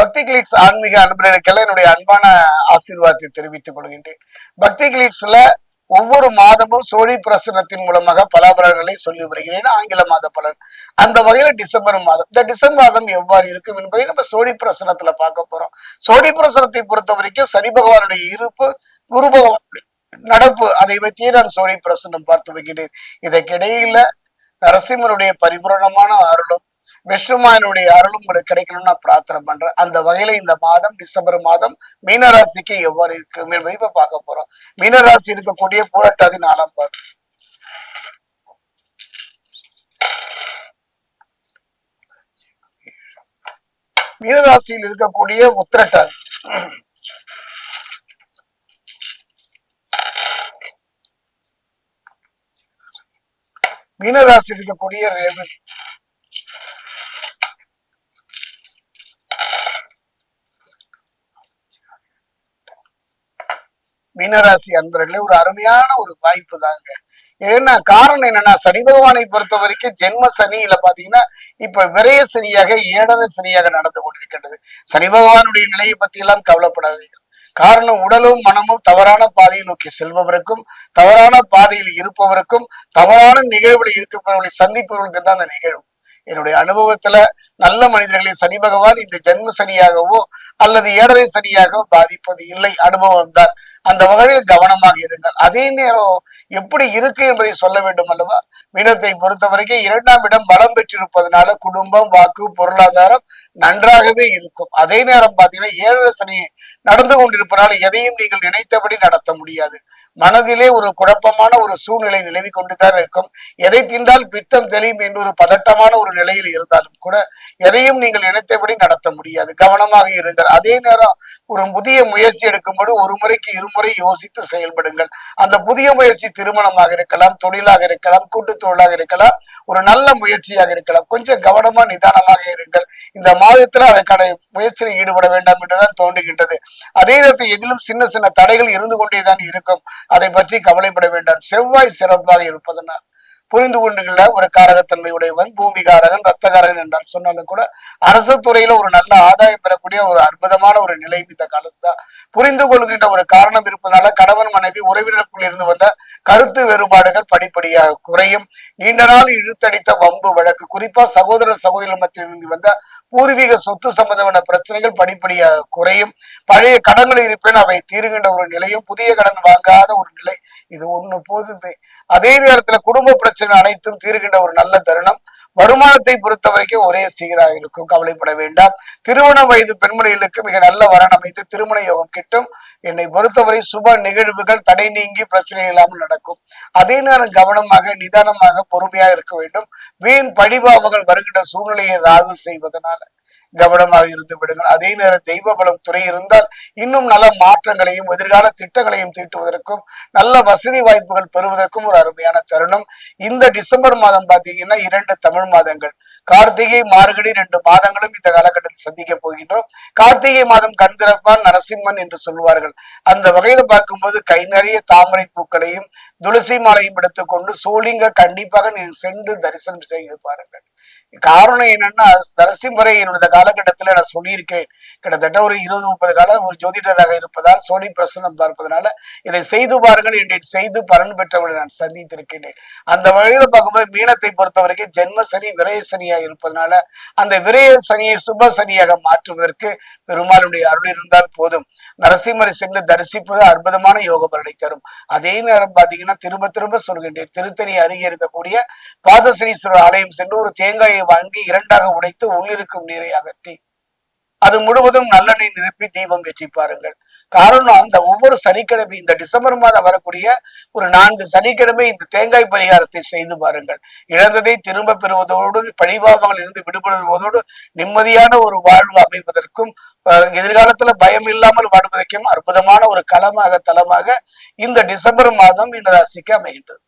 பக்தி கிளிட்ஸ் ஆன்மீக அன்பர்களுக்கெல்லாம் என்னுடைய அன்பான ஆசீர்வாதத்தை தெரிவித்துக் கொள்கின்றேன். பக்தி கிளிட்ஸ்ல ஒவ்வொரு மாதமும் சோழி பிரசனத்தின் மூலமாக பலாபலன்களை சொல்லி வருகிறேன். ஆங்கில மாத பலன். அந்த வகையில டிசம்பர் மாதம். இந்த டிசம்பர் மாதம் எவ்வாறு இருக்கும் என்பதை நம்ம சோழி பிரசனத்துல பார்க்க போறோம். சோழி பிரசனத்தை பொறுத்த வரைக்கும் சனி பகவானுடைய இருப்பு குரு பகவான் நடப்பு அதை பற்றியே நான் சோழி பிரசனம் பார்த்து வைக்கிறேன். இதற்கிடையில நரசிம்மனுடைய பரிபூரணமான அருளும் விஷ்ணுமாயனுடைய அருளும் உங்களுக்கு கிடைக்கணும்னு நான் பிரார்த்தனை பண்றேன். அந்த வகையில இந்த மாதம் டிசம்பர் மாதம் மீனராசிக்கு எவ்வாறு இருக்கு இப்ப பார்க்க போறோம். மீனராசி இருக்கக்கூடிய பூரட்டாதி நாலாம் பார் மீனராசியில் இருக்கக்கூடிய உத்திரட்டாதி. மீனராசி இருக்கக்கூடிய ரேவதி. மீனராசி அன்பர்களே ஒரு அருமையான ஒரு வாய்ப்பு தாங்க. ஏன்னா காரணம் என்னன்னா சனி பகவானை பொறுத்த வரைக்கும் ஜென்ம சனியில பாத்தீங்கன்னா இப்ப விரய சனியாக ஏழரை சனியாக நடந்து கொண்டிருக்கின்றது. சனி பகவானுடைய நிலையை பத்தி எல்லாம் கவலைப்படாதீர்கள். காரணம் உடலும் மனமும் தவறான பாதையை நோக்கி செல்பவருக்கும் தவறான பாதையில் இருப்பவருக்கும் தவறான நிகழ்வுகளை இருப்பவர்களை சந்திப்பவர்களுக்கு தான் அந்த நிகழ்வு. என்னுடைய அனுபவத்துல நல்ல மனிதர்களை சனி பகவான் இந்த ஜென்ம சனியாகவோ அல்லது ஏழரை சனியாகவோ பாதிப்பது இல்லை. அனுபவம் தான். அந்த வகையில் கவனமாக இருங்கள். அதே நேரம் எப்படி இருக்கு என்பதை சொல்ல வேண்டும் அல்லவா? மீனத்தை பொறுத்த வரைக்கும் இரண்டாம் இடம் பலம் பெற்றிருப்பதனால குடும்பம் வாக்கு பொருளாதாரம் நன்றாகவே இருக்கும். அதே நேரம் பாத்தீங்கன்னா ஏழரை சனி நடந்து கொண்டிருப்பதால் எதையும் நீங்கள் நினைத்தபடி நடத்த முடியாது. மனதிலே ஒரு குழப்பமான ஒரு சூழ்நிலை நிலவி கொண்டுதான் இருக்கும். எதை தின்றால் பித்தம் தெளியும் என்று ஒரு பதட்டமான ஒரு நிலையில் இருந்தாலும் கூட எதையும் நீங்கள் நினைத்தபடி நடத்த முடியாது. கவனமாக இருங்கள். அதே நேரம் ஒரு புதிய முயற்சி எடுக்கும்போது ஒரு முறைக்கு இருமுறை யோசித்து செயல்படுங்கள். அந்த புதிய முயற்சி திருமணமாக இருக்கலாம் தொழிலாக இருக்கலாம் கூட்டு தொழிலாக இருக்கலாம் ஒரு நல்ல முயற்சியாக இருக்கலாம். கொஞ்சம் கவனமா நிதானமாக இருங்கள். இந்த மாதத்துல அதற்கான முயற்சியில் ஈடுபட வேண்டாம் என்றுதான் தோன்றுகின்றது. அதே நேரத்தில் எதிலும் சின்ன சின்ன தடைகள் இருந்து கொண்டேதான் இருக்கும். அதை பற்றி கவலைப்பட வேண்டாம். செவ்வாய் சிறப்பாக இருப்பதனால். புரிந்து கொண்டுள்ள ஒரு காரகத்தன்மை உடையவன் பூமி காரகன் ரத்தகாரகன் என்றால் சொன்னாலும் கூட அரசு துறையில ஒரு நல்ல ஆதாயம் பெறக்கூடிய ஒரு அற்புதமான ஒரு நிலை இந்த காலத்துதான் புரிந்து கொள்கின்ற ஒரு காரணம் இருப்பதனால கணவன் மனைவி உறவினருக்குள் இருந்து வந்த கருத்து வேறுபாடுகள் படிப்படியாக குறையும். நீண்ட நாள் இழுத்தடித்த வம்பு வழக்கு குறிப்பா சகோதர சகோதரர் மத்தியில் இருந்து வந்த பூர்வீக சொத்து சம்பந்தமான பிரச்சனைகள் படிப்படியாக குறையும். பழைய கடன்கள் இருப்பேன் அவை தீருகின்ற ஒரு நிலையும் புதிய கடன் வாங்காத ஒரு நிலை இது ஒண்ணு போதுமே. அதே நேரத்துல குடும்ப பிரச்சனை அனைத்தும் தீர்கின்ற ஒரு நல்ல தருணம். வருமானத்தை பொறுத்த வரைக்கும் ஒரே சீராக இருக்கும். கவலைப்பட வேண்டாம். திருமண வயது பெண்மணிகளுக்கு மிக நல்ல வரன் அமைத்து திருமண யோகம் கிட்டும். என்னை பொறுத்தவரை சுப நிகழ்வுகள் தடை நீங்கி பிரச்சனை இல்லாமல் நடக்கும். அதே நேரம் கவனமாக நிதானமாக பொறுமையாக இருக்க வேண்டும். வீண் படிபாவங்கள் வருகின்ற சூழ்நிலையை ராகு செய்வதனால. கவனமாக இருந்து விடுங்கள். அதே நேரம் தெய்வ பலம் துறை இருந்தால் இன்னும் நல்ல மாற்றங்களையும் எதிர்கால திட்டங்களையும் தீட்டுவதற்கும் நல்ல வசதி வாய்ப்புகள் பெறுவதற்கும் ஒரு அருமையான தருணம். இந்த டிசம்பர் மாதம் பாத்தீங்கன்னா இரண்டு தமிழ் மாதங்கள். கார்த்திகை மார்கழி ரெண்டு மாதங்களும் இந்த காலகட்டத்தில் சந்திக்க போகின்றோம். கார்த்திகை மாதம் கண் திறப்பான் நரசிம்மன் என்று சொல்வார்கள். அந்த வகையில பார்க்கும்போது கை நிறைய தாமரை பூக்களையும் துளசி மாலையும் எடுத்துக்கொண்டு சோழிங்க கண்டிப்பாக நீங்கள் சென்று தரிசனம் செய்து பாருங்கள். காரணம் என்னன்னா நரசிம்மரை என்னுடைய காலகட்டத்துல நான் சொல்லியிருக்கேன் கிட்டத்தட்ட ஒரு இருபது முப்பது காலம் ஒரு ஜோதிடராக இருப்பதால் சோனி பிரசனம் பார்ப்பதனால இதை செய்து பாருங்கள் என்று செய்து பலன் பெற்றவர்களை நான் சந்தித்திருக்கிறேன் அந்த வகையில பார்க்கும்போது மீனத்தை பொறுத்த வரைக்கும் ஜென்ம சனி விரய சனியாக இருப்பதனால அந்த விரய சனியை சுப சனியாக மாற்றுவதற்கு பெருமாளுடைய அருள் இருந்தால் போதும். நரசிம்மரை சென்று தரிசிப்பது அற்புதமான யோக பலனை தரும். அதே நேரம் பாத்தீங்கன்னா திரும்ப திரும்ப சொல்கின்றேன். திருத்தணி அருகே இருக்கக்கூடிய பாதசனீஸ்வரர் ஆலயம் சென்று ஒரு தேங்காய் நீரை வாங்கி இரண்டாக உடைத்து உள்ளிருக்கும் நீரை அகற்றி அது முழுவதும் நல்லெண்ணெய் நிரப்பி தீபம் ஏற்றி பாருங்கள். காரணம் அந்த ஒவ்வொரு சனிக்கிழமை இந்த டிசம்பர் மாதம் வரக்கூடிய ஒரு நான்கு சனிக்கிழமை இந்த தேங்காய் பரிகாரத்தை செய்து பாருங்கள். இழந்ததை திரும்ப பெறுவதோடு பழிபாவங்கள் இருந்து விடுபடுவதோடு நிம்மதியான ஒரு வாழ்வு அமைவதற்கும் எதிர்காலத்துல பயம் இல்லாமல் வாழ்வதற்கும் அற்புதமான ஒரு களமாக தளமாக இந்த டிசம்பர் மாதம் இந்த ராசிக்கு அமைகின்றது.